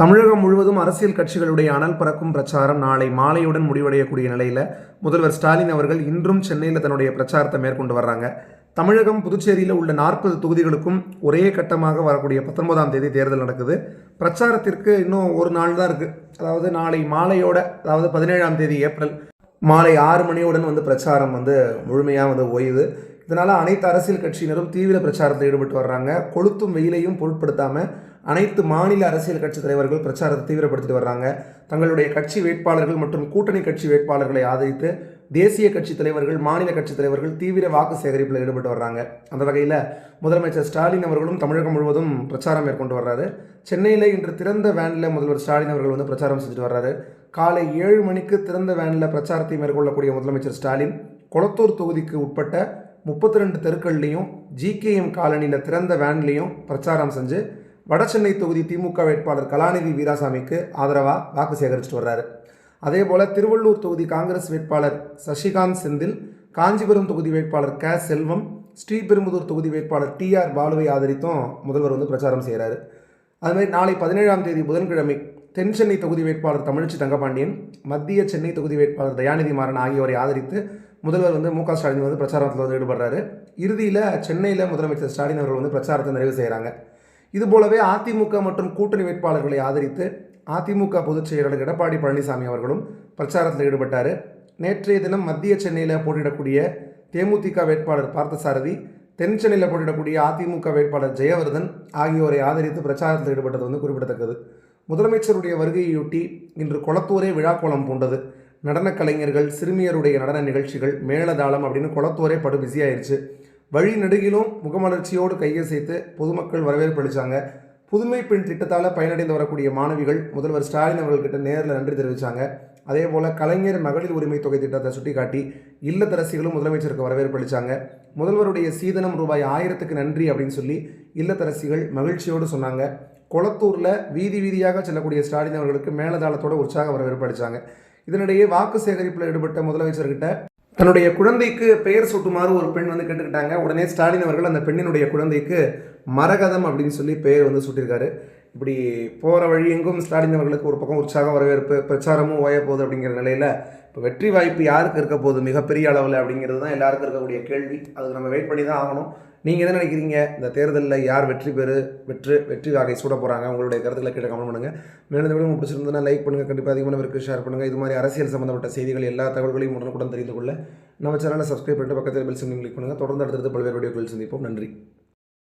தமிழகம் முழுவதும் அரசியல் கட்சிகளுடைய அனல் பறக்கும் பிரச்சாரம் நாளை மாலையுடன் முடிவடையக்கூடிய நிலையில் முதல்வர் ஸ்டாலின் அவர்கள் இன்றும் சென்னையில் தன்னுடைய பிரச்சாரத்தை மேற்கொண்டு வர்றாங்க. தமிழகம் புதுச்சேரியில் உள்ள நாற்பது தொகுதிகளுக்கும் ஒரே கட்டமாக வரக்கூடிய பத்தொன்பதாம் தேதி தேர்தல் நடக்குது. பிரச்சாரத்திற்கு இன்னும் ஒரு நாள் தான் இருக்குது அதாவது நாளை மாலையோட அதாவது பதினேழாம் தேதி ஏப்ரல் மாலை ஆறு மணியுடன் வந்து பிரச்சாரம் வந்து முழுமையாக வந்து ஓய்வு இதனால் அனைத்து அரசியல் கட்சியினரும் தீவிர பிரச்சாரத்தில் ஈடுபட்டு வர்றாங்க. கொளுத்தும் வெயிலையும் பொருட்படுத்தாமல் அனைத்து மாநில அரசியல் கட்சி தலைவர்கள் பிரச்சாரத்தை தீவிரப்படுத்திட்டு வர்றாங்க. தங்களுடைய கட்சி வேட்பாளர்கள் மற்றும் கூட்டணி கட்சி வேட்பாளர்களை ஆதரித்து தேசிய கட்சி தலைவர்கள் மாநில கட்சி தலைவர்கள் தீவிர வாக்கு சேகரிப்பில் ஈடுபட்டு வர்றாங்க. அந்த வகையில் முதலமைச்சர் ஸ்டாலின் அவர்களும் தமிழகம் முழுவதும் பிரச்சாரம் மேற்கொண்டு வர்றாரு. சென்னையில் இன்று திறந்த வேனில் முதல்வர் ஸ்டாலின் அவர்கள் வந்து பிரச்சாரம் செஞ்சுட்டு வர்றாரு. காலை ஏழு மணிக்கு திறந்த வேனில் பிரச்சாரத்தை மேற்கொள்ளக்கூடிய முதலமைச்சர் ஸ்டாலின் கொளத்தூர் தொகுதிக்கு உட்பட்ட முப்பத்தி ரெண்டு தெருக்கள்லேயும் ஜிகேஎம் காலனியில் திறந்த வேன்லேயும் பிரச்சாரம் செஞ்சு வடசென்னை தொகுதி திமுக வேட்பாளர் கலாநிதி வீராசாமிக்கு ஆதரவாக வாக்கு சேகரிச்சுட்டு வர்றாரு. அதே போல் திருவள்ளூர் தொகுதி காங்கிரஸ் வேட்பாளர் சசிகாந்த் செந்தில் காஞ்சிபுரம் தொகுதி வேட்பாளர் க செல்வம் ஸ்ரீபெரும்புதூர் தொகுதி வேட்பாளர் டிஆர் பாலுவை ஆதரித்தும் முதல்வர் வந்து பிரச்சாரம் செய்கிறாரு அதுமாதிரி நாளை பதினேழாம் தேதி புதன்கிழமை தென் சென்னை தொகுதி வேட்பாளர் தமிழ்ச்சி தங்கபாண்டியன் மத்திய சென்னை தொகுதி வேட்பாளர் தயாநிதி மாறன் ஆகியோரை ஆதரித்து முதல்வர் வந்து மு க ஸ்டாலின் வந்து பிரச்சாரத்தில் வந்து ஈடுபடுறாரு. இறுதியில் சென்னையில் முதலமைச்சர் ஸ்டாலின் அவர்கள் வந்து பிரச்சாரத்தை நிறைவு செய்கிறாங்க இதுபோலவே அதிமுக மற்றும் கூட்டணி வேட்பாளர்களை ஆதரித்து அதிமுக பொதுச் செயலாளர் எடப்பாடி பழனிசாமி அவர்களும் பிரச்சாரத்தில் ஈடுபட்டார். நேற்றைய தினம் மத்திய சென்னையில் போட்டியிடக்கூடிய தேமுதிக வேட்பாளர் பார்த்தசாரதி தென் சென்னையில் போட்டியிடக்கூடிய அதிமுக வேட்பாளர் ஜெயவர்தன் ஆகியோரை ஆதரித்து பிரச்சாரத்தில் ஈடுபட்டது வந்து குறிப்பிடத்தக்கது. முதலமைச்சருடைய வருகையொட்டி இன்று குளத்தூரே விழாக்கோலம் பூண்டது. நடனக் கலைஞர்கள் சிறுமியருடைய நடன நிகழ்ச்சிகள் மேளதாளம் அப்படின்னு குளத்தூரே படு பிஸியாயிருச்சு வழி நெடுகிலும் முகமலர்ச்சியோடு கையசைத்து பொதுமக்கள் வரவேற்பு அளித்தாங்க புதுமை பெண் திட்டத்தால் பயனடைந்து வரக்கூடிய மாணவிகள் முதல்வர் ஸ்டாலின் அவர்கள்கிட்ட நேரில் நன்றி தெரிவித்தாங்க அதே போல் கலைஞர் மகளிர் உரிமை தொகை திட்டத்தை சுட்டிக்காட்டி இல்லத்தரசிகளும் முதலமைச்சருக்கு வரவேற்பு அளித்தாங்க முதல்வருடைய சீதனம் ரூபாய் ஆயிரத்துக்கு நன்றி அப்படின்னு சொல்லி இல்லத்தரசிகள் மகிழ்ச்சியோடு சொன்னாங்க. கொளத்தூரில் வீதி வீதியாக செல்லக்கூடிய ஸ்டாலின் அவர்களுக்கு மேலதாளத்தோட உற்சாக வரவேற்பு அளித்தாங்க இதனிடையே வாக்கு சேகரிப்பில் ஈடுபட்ட முதலமைச்சர்கிட்ட தன்னுடைய குழந்தைக்கு பெயர் சூட்டுமாறு ஒரு பெண் வந்து கேட்டுக்கிட்டாங்க. உடனே ஸ்டாலின் அவர்கள் அந்த பெண்ணினுடைய குழந்தைக்கு மரகதம் அப்படின்னு சொல்லி பெயர் வந்து சூட்டியிருக்காரு. இப்படி போகிற வழி எங்கும் ஸ்டாலின் அவர்களுக்கு ஒரு பக்கம் உற்சாக வரவேற்பு பிரச்சாரமும் ஓய போகுது அப்படிங்கிற நிலையில் இப்போ வெற்றி வாய்ப்பு யாருக்கு இருக்க போகுது? மிகப்பெரிய அளவில் அப்படிங்கிறது தான் எல்லாருக்கும் இருக்கக்கூடிய கேள்வி. அதுக்கு நம்ம வெயிட் பண்ணி தான் ஆகணும். நீங்கள் என்ன நினைக்கிறீங்க? இந்த தேர்தலில் யார் வெற்றி பெறு வெற்றி வெற்றி வாகை சூட போகிறாங்க உங்களுடைய கருத்துக்களை கேட்டு கமெண்ட் பண்ணுங்கள் மேலும் இந்த உங்களுக்கு பிடிச்சிருந்ததுன்னா லைக் பண்ணுங்கள் கண்டிப்பாக அதிகமான பேருக்கு ஷேர் பண்ணுங்கள் இது மாதிரி அரசியல் சம்மந்தப்பட்ட செய்திகள் எல்லா தகவல்களையும் உடனுக்குடன் தெரிந்து கொள்ள நம்ம சேனலை சப்ஸ்கிரைப் பண்ணிட்டு பக்கத்தில் பெல் சிம்லையும் கிளிக் பண்ணுங்கள் தொடர்ந்து அடுத்தடுத்து பல்வேறு வீடியோக்கள் சந்திப்போம். நன்றி.